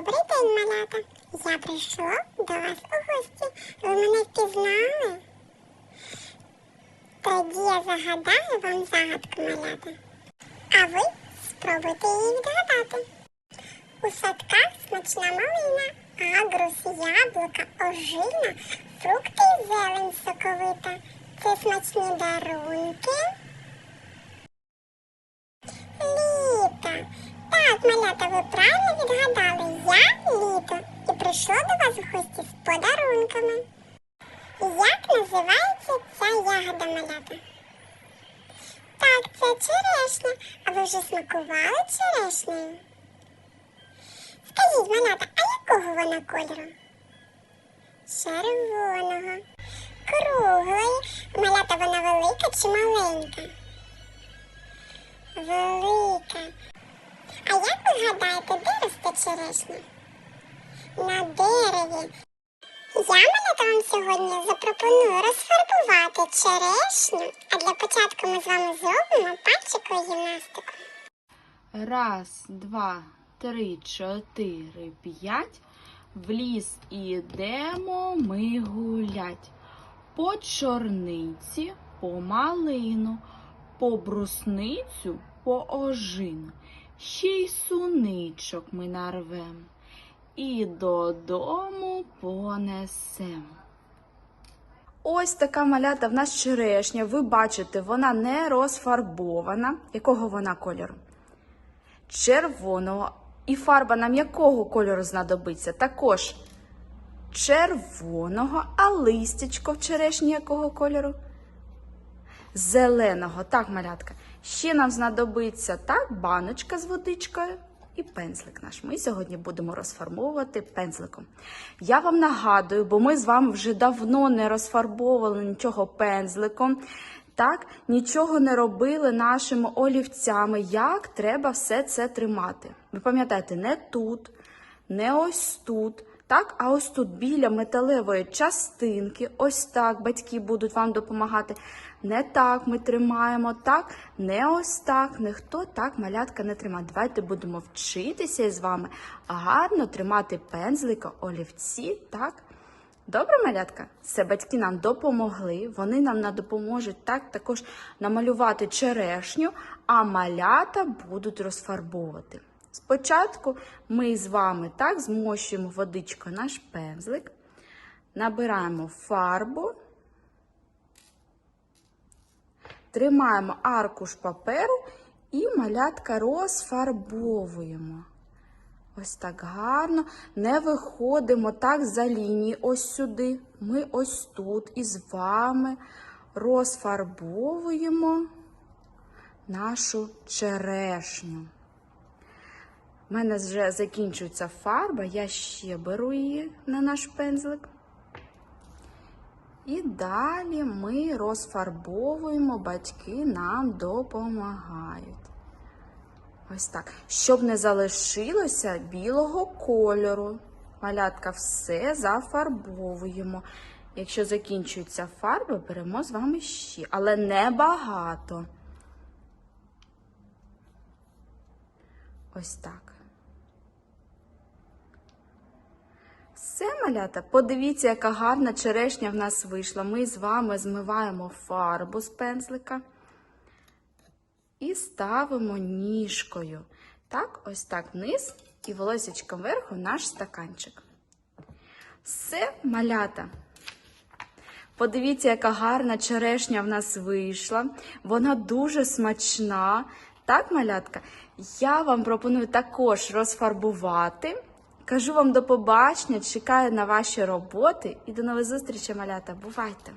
Добрий день, малята. Я прийшла до вас у гості. Ви мене впізнали? Тоді я загадаю вам загадку, малята. А ви спробуйте її відгадати. У садках смачна малина, агрус, яблука, ожина, фрукти і зелень соковита. Це смачні дарунки. Літо. Так, малята, ви правильно відгадали. Я літо і прийшла до вас в гості з подарунками. Як називається ця ягода малята? Так, це черешня. А ви вже смакували черешнею? Скажіть, малята, а якого вона кольору? Червоного. Круглої. Малята вона велика чи маленька? Велика. А як ви гадаєте, де росте? На дереві. Я малята вам сьогодні запропоную розфарбувати черешню, а для початку ми з вами зробимо пальчикову гімнастику. Раз, два, три, чотири, п'ять. В ліс ідемо ми гулять. По чорниці, по малину, по брусницю, по ожину. Ще й суничок ми нарвем. І додому понесем. Ось така малята в нас черешня. Ви бачите, вона не розфарбована. Якого вона кольору? червоного. І фарба нам якого кольору знадобиться? Також червоного, а листячко в черешні якого кольору? Зеленого. Так, малятка. Ще нам знадобиться так, баночка з водичкою і пензлик наш. Ми сьогодні будемо розфарбовувати пензликом. Я вам нагадую, бо ми з вами вже давно не розфарбовували нічого пензликом. Так, нічого не робили нашими олівцями, як треба все це тримати. Ви пам'ятаєте, не тут, не ось тут, так, а ось тут біля металевої частинки, ось так батьки будуть вам допомагати. Не так ми тримаємо, так, не ось так, ніхто так малятка не тримає. Давайте будемо вчитися із вами гарно тримати пензлика, олівці, так. Добре, малятка? Це батьки нам допомогли. Вони нам на- допоможуть так також намалювати черешню, а малята будуть розфарбовувати. Спочатку ми з вами так змощуємо водичкою наш пензлик, набираємо фарбу, тримаємо аркуш паперу і малятка розфарбовуємо. Ось так гарно. Не виходимо так за лінії ось сюди. Ми ось тут із вами розфарбовуємо нашу черешню. У мене вже закінчується фарба, я ще беру її на наш пензлик. І далі ми розфарбовуємо, батьки нам допомагають. Ось так. Щоб не залишилося білого кольору. Малятка все зафарбовуємо. Якщо закінчується фарба, беремо з вами ще, але не багато. Ось так. Все, малята, подивіться, яка гарна черешня в нас вийшла. Ми з вами змиваємо фарбу з пензлика і ставимо ніжкою. Так, ось так вниз і волосечком вверху наш стаканчик. Все, малята. Подивіться, яка гарна черешня в нас вийшла. Вона дуже смачна. Так, малятка? Я вам пропоную також розфарбувати. Кажу вам до побачення, чекаю на ваші роботи і до нових зустрічей, малята. Бувайте!